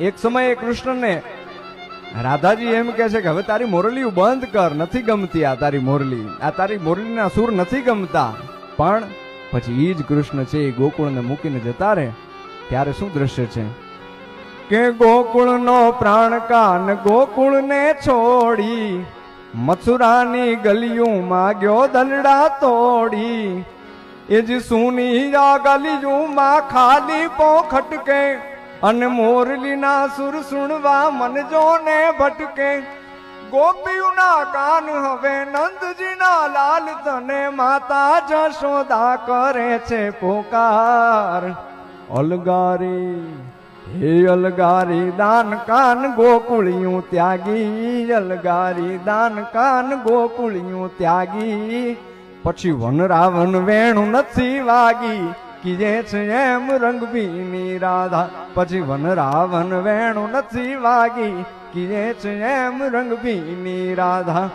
એક સમયે કૃષ્ણને, રાધાજી એમ કહે છે કે હવે તારી મોરલી બંધ કર, નથી ગમતી આ તારી મોરલી. આ તારી મોરલીના સુર નથી ગમતા. પણ પછી ઈ જ કૃષ્ણ છે એ ગોકુળને મૂકીને જતા રહે. ત્યારે શું દ્રશ્ય છે? કે ગોકુળનો પ્રાણ કાન ગોકુળને છોડી, મથુરાની ગલીયું માગ્યો દલડા તોડી. એ જ સુની આ ગલીયું માં ખાલી પોખટકે અને મોરલીના સુર સુણવા મન જોને ભટકે. ગોપીઓના કાન હવે નંદજીના લાલ તને માતા જશોદા કરે છે પોકાર. અલગારી, હે અલગારી, દાન કાન ગોકુળિયું ત્યાગી. અલગારી, દાન કાન ગોકુળિયું ત્યાગી. પછી વનરાવન વેણું નથી વાગી. કીજે છે એમ રંગબીની રાધા. પછી વન રાવણ વેણું નથી વાગી. કીજે છે એમ રંગબીની રાધા.